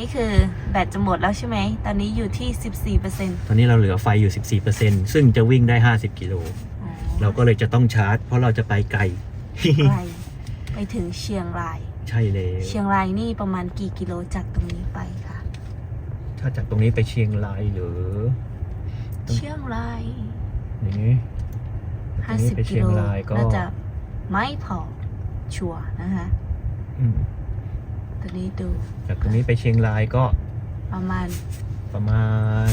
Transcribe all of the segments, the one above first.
นี่คือแบตจะหมดแล้วใช่ไหม ตอนนี้อยู่ที่ 14%อตอนนี้เราเหลือไฟอยู่ 14%ซึ่งจะวิ่งได้ 50 กิโล เราก็เลยจะต้องชาร์จ เพราะเราจะไปไกล ไกล ไปถึงเชียงราย ใช่เลย เชียงรายนี่ประมาณกี่กิโลจากตรงนี้ไปคะ ถ้าจากตรงนี้ไปเชียงรายหรือ เชียงรายนี่ตรงนี้ไป50กิเชียโลงรายก็น่าจะไม่พอชัวร์นะคะอืม ตอนนี้ดูจากตรงนี้ไปเชียงรายก็ประมาณประมาณ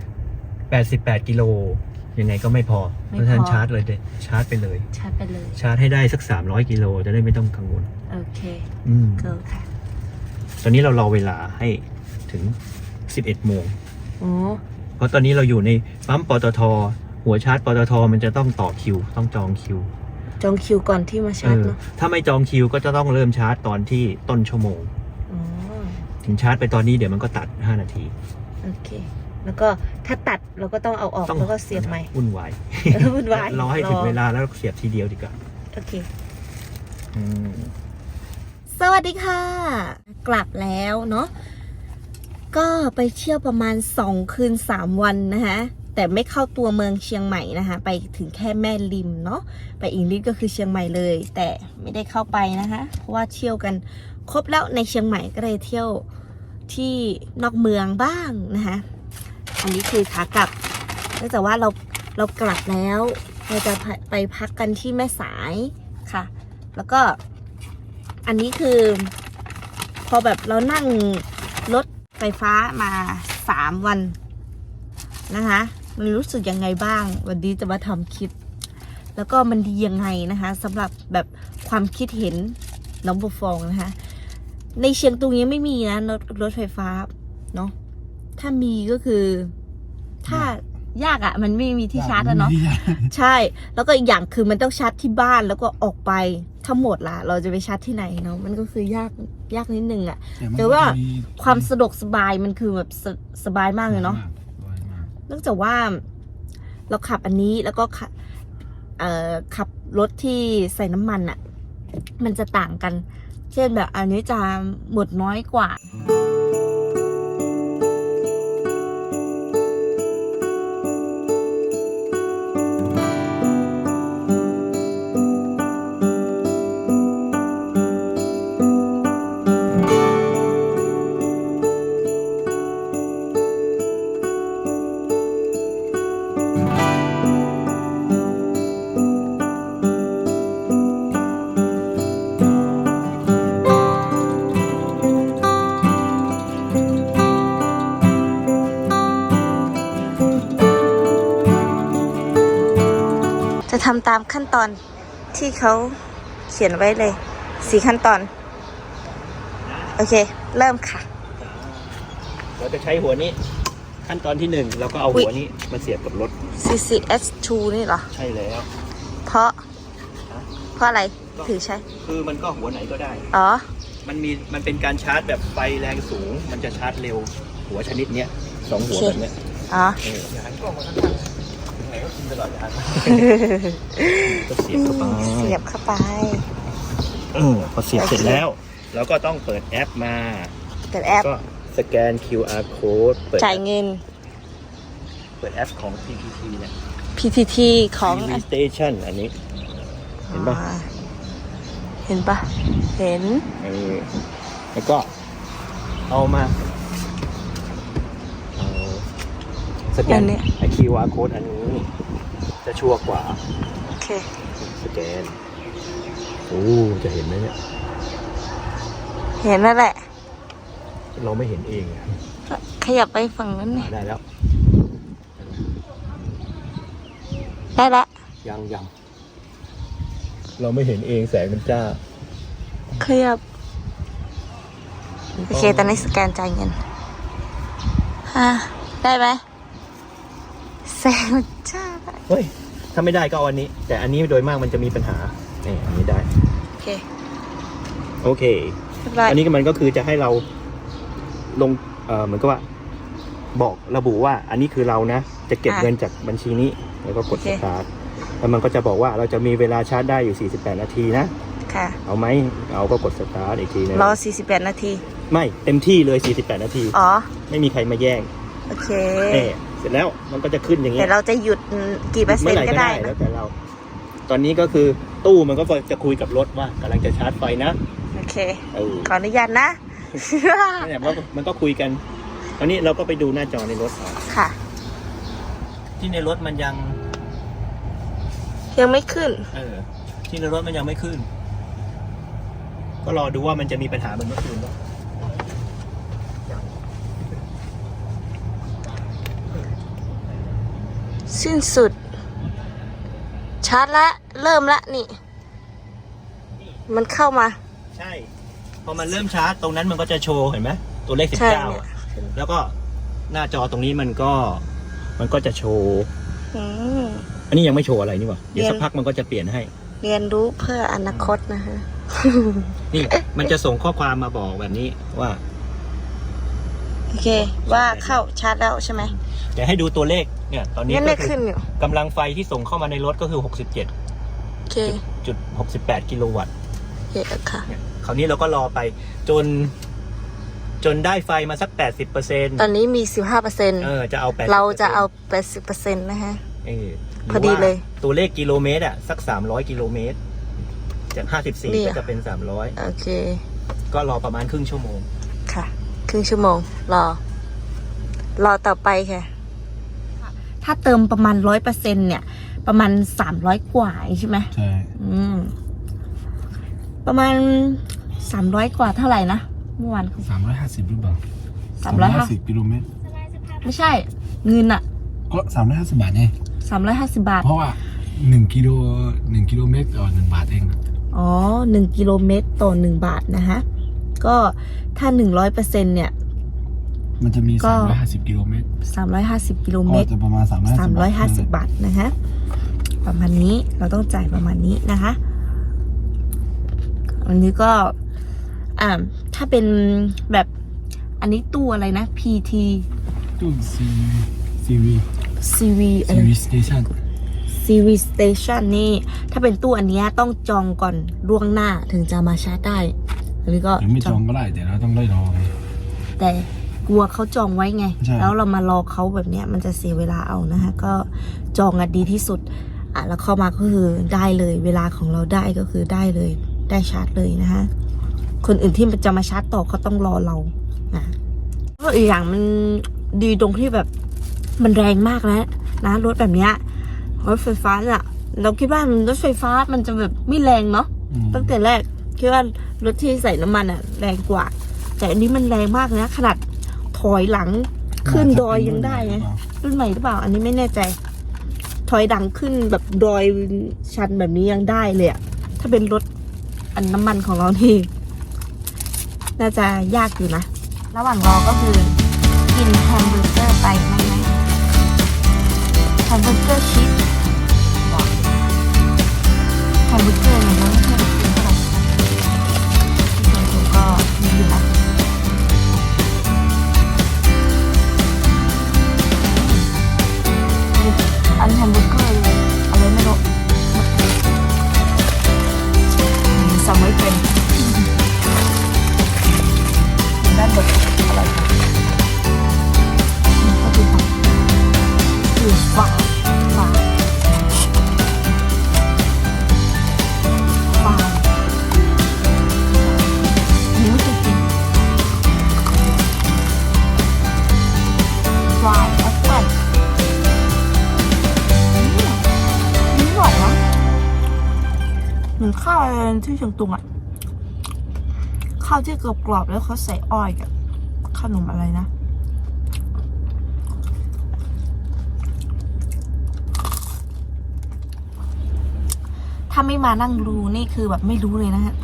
88 กิโล ยังไงก็ไม่พอไม่เพราะฉะนั้นพอชาร์จเลยเดชาร์จไปเลย ชาร์จไปเลย ชาร์จให้ได้สัก 300 กิโลจะได้ไม่ต้องกังวล โอเคอืมเกิลค่ะ ตอนนี้เรารอเวลาให้ถึง 11 โมงโอ้เพราะตอนนี้เราอยู่ในปั๊มปตท หัวชาร์จปตท มันจะต้องต่อคิว ต้องจองคิว จองคิวก่อนที่มาเอชาร์จอเนาะถ้าไม่จองคิวก็จะต้องเริ่มชาร์จตอนที่ต้นชั่วโมง อ๋อถึงชาร์จไปตอนนี้เดี๋ยวมันก็ตัด 5 นาที โอเค แล้วก็ถ้าตัดเราก็ต้องเอาออกต้อง แล้วก็เสียบใหม่ วุ่นวายเออวุ่นวายรอให้ถึงรอเวลาแล้วเสียบทีเดียวดีกว่าโอเค อืม สวัสดีค่ะ กลับแล้วเนาะก็ไปเที่ยวประมาณ 2 คืน 3 วันนะคะ แต่ไม่เข้าตัวเมืองเชียงใหม่นะคะ ไปถึงแค่แม่ริมเนาะไปอีกนิดก็คือเชียงใหม่เลย แต่ไม่ได้เข้าไปนะคะ เพราะว่าเที่ยวกันครบแล้วในเชียงใหม่ก็เลยเที่ยวที่นอกเมืองบ้างนะคะอันนี้คือขากลับเนื่องจากว่าเราเรากลับแล้วเราจะไปพักกันที่แม่สายค่ะ แล้วก็อันนี้คือ พอแบบเรานั่งรถไฟฟ้ามาสามวันนะคะ มันรู้สึกยังไงบ้าง วันนี้จะมาทำคลิป แล้วก็มันดียังไงนะคะสำหรับแบบความคิดเห็นน้องบฟองนะคะ ในเชียงตุงยังไม่มีนะรถรถไฟฟ้าเนาะถ้ามีก็คือ ถ้ายากอะ่ะ มันไม่มีที่ชาร์จอะเนาะใช่ แล้วก็อีกอย่างคือมันต้องชาร์จที่บ้านแล้วก็ออกไปทั้งหมดล่ะเราจะไปชาร์จที่ไหนเนาะมันก็คือยากยากนิดนึงอะแต่ว่าความสะดวกสบายมันคือแบบสสบายมากเลยเนาะ เนื่องจากว่าเราขับอันนี้แล้วก็ขับขับรถที่ใส่น้ำมันอะ มันจะต่างกัน เช่นแบบอันนี้จะหมดน้อยกว่า ทำตามขั้นตอนที่เขาเขียนไว้เลยสี่ขั้นตอน โอเค เริ่มค่ะ เราจะใช้หัวนี้ ขั้นตอนที่หนึ่งเราก็เอาอุ๊ยหัวนี้มาเสียบกับรถ CCS2 นี่เหรอ ใช่แล้ว เพราะ เพราะอะไรถึงใช้ คือมันก็หัวไหนก็ได้ อ๋อ มันมีมันเป็นการชาร์จแบบไฟแรงสูง มันจะชาร์จเร็ว หัวชนิดเนี้ยสองหัวโอเคแบบเนี้ยอ๋อเอออย่าหันกล้องมาข้างๆถึงไหน ก็กินตลอดอย่าหันก็เสียบเข้าไปเสียบเข้าไปเออพอเสียบเสร็จแล้ว เราก็ต้องเปิดแอปมาเปิดแอปก็สแกน QR code เปิดจ่ายเงิน เปิดแอปของ PPT เนี่ย PTT ของ TV Station อันนี้ เห็นปะอ่าเห็นปะเห็นเออแล้วก็เอามาเอา สแกอันนนี้ ไอ QR code อันนี้ จะชัวร์กว่า โอเค สแกน โอ้ จะเห็นไหมเนี่ย เห็นแล้วแหละ เราไม่เห็นเองอะขยับไปฝั่งนั้นนี่อ่าได้แล้ว ได้ละ ยังยังเราไม่เห็นเองแสงมันจ้า ขยับ โอเค ตอนนี้สแกนจ่ายเงินฮะได้ไหม แสงมันจ้าเฮ้ย ถ้าไม่ได้ก็เอาอันนี้ แต่อันนี้โดยมากมันจะมีปัญหานี่อันนี้ได้ โอเคโอเค เรียบร้อยอันนี้ก็มันก็คือจะให้เราลงเอ่อเหมือนกับว่า บอกระบุว่า อันนี้คือเรานะ จะเก็บเงินจากบัญชีนี้ แล้วก็กดสตาร์ทแล้วมันก็จะบอกว่าเราจะมีเวลาชาร์จได้อยู่ 48 นาทีนะ ค่ะ เอาไหมเอาก็กดสตาร์ทอีกทีนึงรอ 48 นาที ไม่เต็มที่เลย 48 นาที อ๋อ ไม่มีใครมาแย่ง โอเคเน่ เสร็จแล้วมันก็จะขึ้นอย่างแต่เงี้ยเราจะหยุดกี่เปอร์เซ็เมื่นอไหร่ต์ก็ก็ได้ได้แล้นะวแต่เรา ตอนนี้ก็คือตู้มันก็จะคุยกับรถว่ากำลังจะชาร์จไฟนะโอเคเออขออนุญาตนะนั่นแหละมันก็มันก็คุยกันตอนนี้เราก็ไปดูหน้าจอในรถเอาค่ะ ที่ในรถมันยัง ยังไม่ขึ้น เออ ที่ในรถมันยังไม่ขึ้น ก็รอดูว่ามันจะมีปัญหาเหมือนเมื่อคืนป่ะ สิ้นสุด ชาร์จละ เริ่มละนี่ มันเข้ามา ใช่ พอมันเริ่มชาร์จตรงนั้นมันก็จะโชว์เห็นไหมตัวเลขสิบใช่เก้าเนี่ยแล้วก็หน้าจอตรงนี้มันก็ มันก็จะโชว์ อืม อันนี้ยังไม่โชว์อะไรนี่หว่าเดี๋ยวเรียน สักพักมันก็จะเปลี่ยนให้ เรียนรู้เพื่ออนาคตนะฮะนี่ มันจะส่งข้อความมาบอกแบบนี้ว่า โอเค ว่าเข้าชาร์จแล้วใช่ไหมเดี๋ยวให้ดูตัวเลข เนี่ยตอนนี้ยังก็ไม่คืขึ้อนอยู่กำลังไฟที่ส่งเข้ามาในรถก็คือ โอเค67จุด68 กิโลวัตต์โอเคค่ะ เนี่ยคราวนี้เราก็รอไปจน จนได้ไฟมาสัก 80เปอร์เซ็นต์ตอนนี้มี 15เปอร์เซ็นต์เออจะเอา 80เราจะเอา 80เปอร์เซ็นต์นะฮะ เออหรืพอดีเลยว่าตัวเลขกิโลเมตรอะสัก 300 กิโลเมตร จากนี่54อะก็จะเป็น โอเค 300 ก็รอประมาณครึ่งชั่วโมง ค่ะ ครึ่งชั่วโมง รอ รอต่อไปค่ะ ถ้าเติมประมาณร้อยเปอร์เซ็นเนี่ย ประมาณสามร้อยกว่าใช่ไหมใช่ อืม ประมาณสามร้อยกว่าเท่าไหร่นะเมื่อวานสามร้อยห้าสิบหรือเปล่าสามร้อยห้าสิบกิโลเมตร ไม่ใช่ เงินอะก็สามร้อยห้าสิบบาทไงสามร้อยห้าสิบาท เพราะว่าหนึ่งกิโลหนึ่งกิโลเมตรต่อหนึ่งบาทเองอ๋อหนึ่งกิโลเมตรต่อหนึ่งบาทนะฮะ ก็ถ้าหนึ่งร้อยเปอร์เซ็นเนี่ย มันจะมี ก็สามร้อยห้าสิบกิโลเมตรสามร้อยห้าสิบกิโลเมก็ตร จะประมาณสามร้อยสามร้อยห้าสิบบาทนะฮะประมาณนี้เราต้องจ่ายประมาณนี้นะคะอันนี้ก็ อ่าถ้าเป็นแบบอันนี้ตู้อะไรนะ PT ตู้ซีซีวี CV อะไรซีวีสเตชัน CV Station นี่ ถ้าเป็นตู้อันเนี้ยต้องจองก่อนล่วงหน้าถึงจะมาชาร์จได้อันนี้ก็หรือไม่จองก็ได้แต่เราต้องได้รอไงแต่ กลัวเขาจองไว้ไง ใช่ แล้วเรามารอเขาแบบเนี้ยมันจะเสียเวลาเอานะคะ ก็จองอะดีที่สุด อะแล้วเข้ามาก็คือได้เลย เวลาของเราได้ก็คือได้เลย ได้ชาร์จเลยนะคะ คนอื่นที่จะมาชาร์จต่อเขาต้องรอเรานะก็อีกอย่างมันดีตรงที่แบบมันแรงมากแล้วนะรถแบบเนี้ยรถไฟฟ้าเนี่ยเราคิดว่ารถไฟฟ้ามันจะแบบไม่แรงเนาะ อืมตั้งแต่แรกคิดว่ารถที่ใส่น้ำมันอะแรงกว่า แต่อันนี้มันแรงมากนะ ขนาด ถอยหลังขึ้นดอยยังได้ไงรุ่นใหม่หรือเปล่า อันนี้ไม่แน่ใจ ถอยดังขึ้นแบบดอยชันแบบนี้ยังได้เลยอะถ้าเป็นรถอันน้ำมันของเราที่น่าจะยากอยู่นะ ระหว่างรอก็คือกินแฮมเบอร์เกอร์ไปไหมไหมแฮมเบอร์เกอร์ชีสบอกแฮมเบอร์เกอร์เนี่ย อะไรที่เชียงตุงอะข้าวที่กรอบๆแล้วเขาใส่อ้อยกับขนมอะไรนะถ้าไม่มานั่งดูนี่คือแบบไม่รู้เลยนะฮะ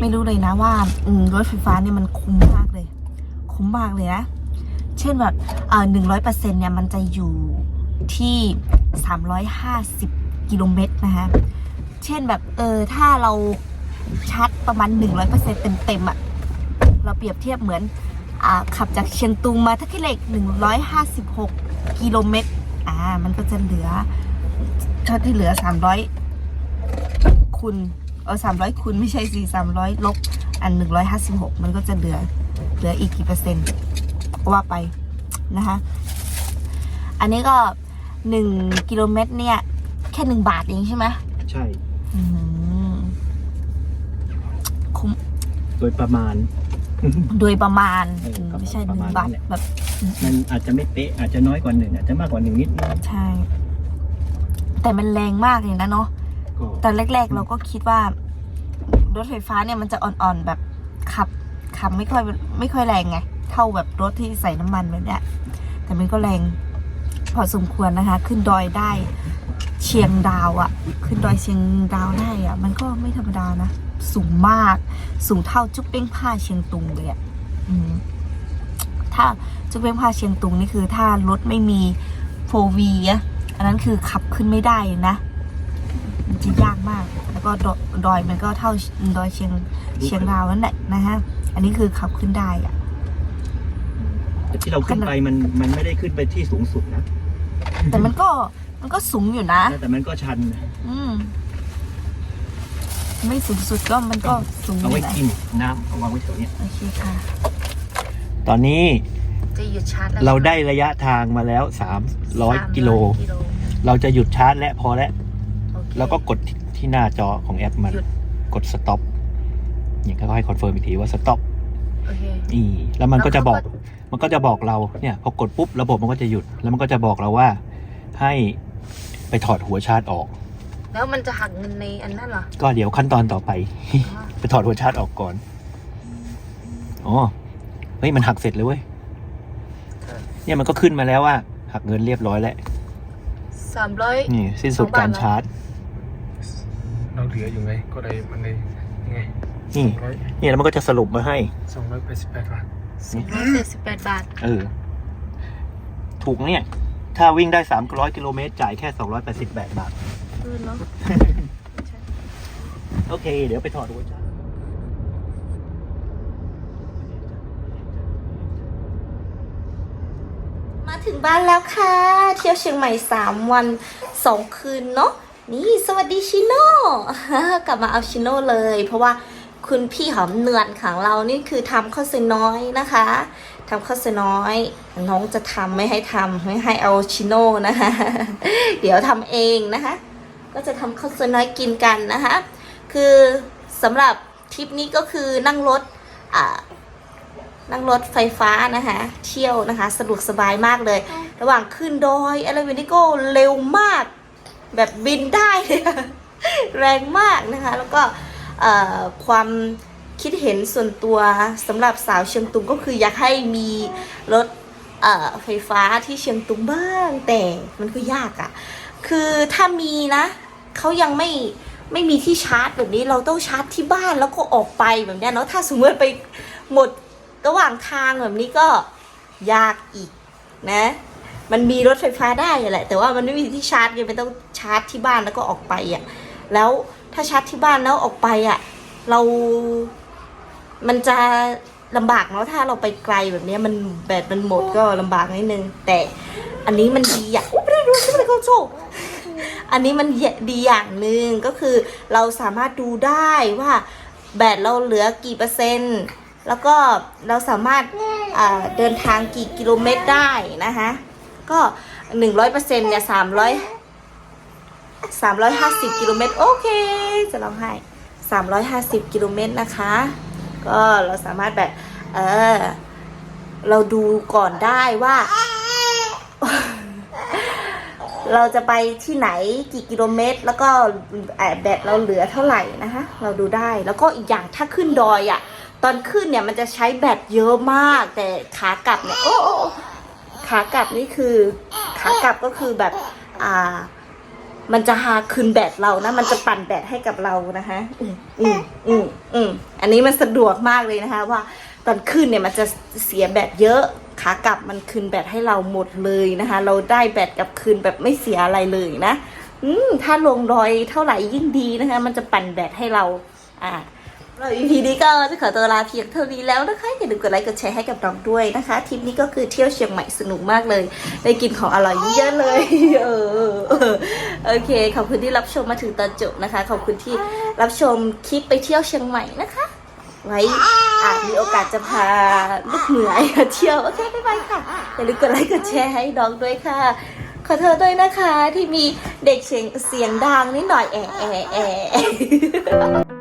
ไม่รู้เลยนะว่า อืรถไฟฟ้าเนี่ยมันคุ้มมากเลย คุ้มมากเลยนะเช่นแบบเอ่อหนึ่งร้อยเปอร์เซ็นเนี่ยมันจะอยู่ที่สามร้อยห้าสิบกิโลเมตรนะคะ เช่นแบบเออถ้าเราชาร์จประมาณหนึ่งร้อยเปอร์เซ็นเต็มๆอะเราเปรียบเทียบเหมือนอ่าขับจากเชียงตุงมาทักกิเหล็กหนึ่งร้อยห้าสิบหกกิโลเมตรอ่ามันก็จะเหลือเท่าที่เหลือสามร้อยคูณเออสามร้อยคูณไม่ใช่สี่สามร้อยลบอันหนึ่งร้อยห้าสิบหกมันก็จะเหลือเหลืออีกกี่เปอร์เซ็นต์ว่าไปนะคะอันนี้ก็หนึ่งกิโลเมตรเนี่ย แค่หนึ่งบาทเองใช่ไหมใช่ คุ้มโดยประมาณ โดยประมาณเออประมาณไม่ใช่หประนึ่งมาณบาทนั้นแหละ แบบมันอาจจะไม่เป๊ะอาจจะน้อยกว่าหนึ่งอาจจะมากกว่าหนึ่งนิดนึงใช่ แต่มันแรงมากเลยนะเนาะ ก็ตอนแรกๆเราก็คิดว่ารถไฟฟ้าเนี่ยมันจะอ่อนๆแบบขับขับไม่ค่อยไม่ค่อยแรงไง เท่าแบบรถที่ใส่น้ำมันแบบเนี้ยแต่มันก็แรงพอสมควรนะคะ ขึ้นดอยได้ เชียงดาวอะขึ้นดอยเชียงดาวได้อะมันก็ไม่ธรรมดานะ สูงมาก สูงเท่าจุ๊บเป้งผ้าเชียงตุงเลยอะอืมถ้าจุ๊บเป้งผ้าเชียงตุงนี่คือถ้ารถไม่มีโฟวีอะอันนั้นคือขับขึ้นไม่ได้นะมันจะยากมาก แล้วก็ดอยดอยมันก็เท่าดอยเชียงเชียงดาวนั่นแหละนะฮะ อันนี้คือขับขึ้นได้อะแต่ที่เราขึ้นไปมันมันไม่ได้ขึ้นไปที่สูงสุดนะแต่มันก็ มันก็สูงอยู่นะ แต่มันก็ชันนะอืม ไม่สูงสุดก็มันก็สูงอเอายู่ไว้นะกินน้ำเอาวางไว้แถวเนี้ยโอเคค่ะ ตอนนี้จะหยุดชาร์จแล้วเราได้ระยะทางมาแล้ว 300 กิโล เราจะหยุดชาร์จและพอแล้วแล้วก็กดที่ที่หน้าจอของแอปมัน หยุด กด stop อย่างก็ให้คอนเฟิร์มอีกทีว่า stop โอเคอีแล้วมันก็จะบอกแล้วเขาก็มันก็จะบอกเราเนี่ย พอกดปุ๊บระบบมันก็จะหยุด แล้วมันก็จะบอกเราว่า ให้ ไปถอดหัวชาร์จออก แล้วมันจะหักเงินในอันนั้นเหรอ ก็เดี๋ยวขั้นตอนต่อไป ไปถอดหัวชาร์จออกก่อน อ๋อ เฮ้ย มันหักเสร็จเลยเว้ย เนี่ยมันก็ขึ้นมาแล้วว่า หักเงินเรียบร้อยแล้วสามร้อยนี่สิ้นสุดการชาร์จ เราเหลืออยู่ไง ก็เลยมันเลยยังไงนี่ร้อยเนี่ยแล้วมันก็จะสรุปมาให้สองร้อยแปดสิบแปดบาทสองร้อยเจ็ดสิบแปดบาท เออ ถูกเนี่ย ถ้าวิ่งได้ 300 กิโลเมตร จ่ายแค่ 288 บาทเออเนาะโอเค เดี๋ยวไปถอดหัวชาร์จมาถึงบ้านแล้วค่ะ เที่ยวเชียงใหม่ 3 วัน 2 คืนเนาะนี่สวัสดีชิโน่ กลับมาเอาชิโน่เลย เพราะว่าคุณพี่หอมเนือนของเรานี่คือทำข้าวซอยน้อยนะคะ ทำข้าวซอยน้อย น้องจะทำไม่ให้ทำไม่ให้เอาชิโน่นะคะ เดี๋ยวทำเองนะคะ ก็จะทำข้าวซอยน้อยกินกันนะคะ คือสำหรับทริปนี้ก็คือนั่งรถนั่งรถไฟฟ้านะคะเที่ยวนะคะ สะดวกสบายมากเลย ระหว่างขึ้นดอยอะไรแบบนี้ก็เร็วมาก แบบบินได้เลยแรงมากนะคะ แล้วก็ความ คิดเห็นส่วนตัวสำหรับสาวเชียงตุงก็คืออยากให้มีรถเอ่อไฟฟ้าที่เชียงตุงบ้าง แต่มันก็ยากอะ่ะ คือถ้ามีนะเขายังไม่ไม่มีที่ชาร์จแบบนี้เราต้องชาร์จที่บ้านแล้วก็ออกไปแบบนี้เนาะถ้าสมมติไปหมดระหว่างทางแบบนี้ก็ยากอีกนะ มันมีรถไฟฟ้าได้แหละ แต่ว่ามันไม่มีที่ชาร์จไงมันต้องชาร์จที่บ้านแล้วก็ออกไปอะแล้วถ้าชาร์จที่บ้านแล้วออกไปอะเรา มันจะลำบากเนาะถ้าเราไปไกลแบบนี้มันแบตมันหมดก็ลำบากนิดนึง แต่อันนี้มันดีอย่างอุ๊ยไม่ได้ดูไม่ได้เขาโชคอันนี้มันดีอย่างหนึ่งก็คือเราสามารถดูได้ว่าแบตเราเหลือกี่เปอร์เซ็นต์ แล้วก็เราสามารถเดินทางกี่กิโลเมตรได้นะคะก็หนึ่งร้อยเปอร์เซ็นต์เนี่ยสามร้อยสามร้อยห้าสิบกิโลเมตรโอเค จะลองให้สามร้อยห้าสิบกิโลเมตรนะคะ ก็เราสามารถแบบเออเราดูก่อนได้ว่า เราจะไปที่ไหนกี่กิโลเมตร แล้วก็เอ่อแบตเราเหลือเท่าไหร่นะคะ เราดูได้แล้วก็อีกอย่างถ้าขึ้นดอยอะ่ะ ตอนขึ้นเนี่ยมันจะใช้แบตเยอะมาก แต่ขากลับเนี่ยโอ้โอ้โอ้ขากลับนี่คือ ขากลับก็คือแบบอ่า มันจะหาคืนแบตเรานะ มันจะปั่นแบตให้กับเรานะคะ อืมอืมอืม อืมอันนี้มันสะดวกมากเลยนะคะ ว่าตอนขึ้นเนี่ยมันจะเสียแบตเยอะขากลับมันคืนแบตให้เราหมดเลยนะคะ เราได้แบตกลับคืนแบบไม่เสียอะไรเลยนะ อืมถ้าลงดอยเท่าไหร่ยิ่งดีนะคะ มันจะปั่นแบตให้เรา อ่า เรา EP นี้ก็จะขอตัวลาเพียงเท่านี้แล้วนะคะอย่าลืมกดไลค์กดแชร์ให้กับน้องด้วยนะคะทริปนี้ก็คือเที่ยวเชียงใหม่สนุกมากเลย ได้กินของอร่อยเยอะเลยเออโอเค ขอบคุณที่รับชมมาถึงตอนจบนะคะ ขอบคุณที่รับชมคลิปไปเที่ยวเชียงใหม่นะคะ ไว้อาจมีโอกาสจะพาลูกเหนือยมาเที่ยวโอเคบ๊ายบายค่ะอย่าลืมกดไลค์กดแชร์ให้น้องด้วยค่ะขอโทษด้วยนะคะที่มีเด็กเสียงเสียงดังนิดหน่อยแอะแอะแอะ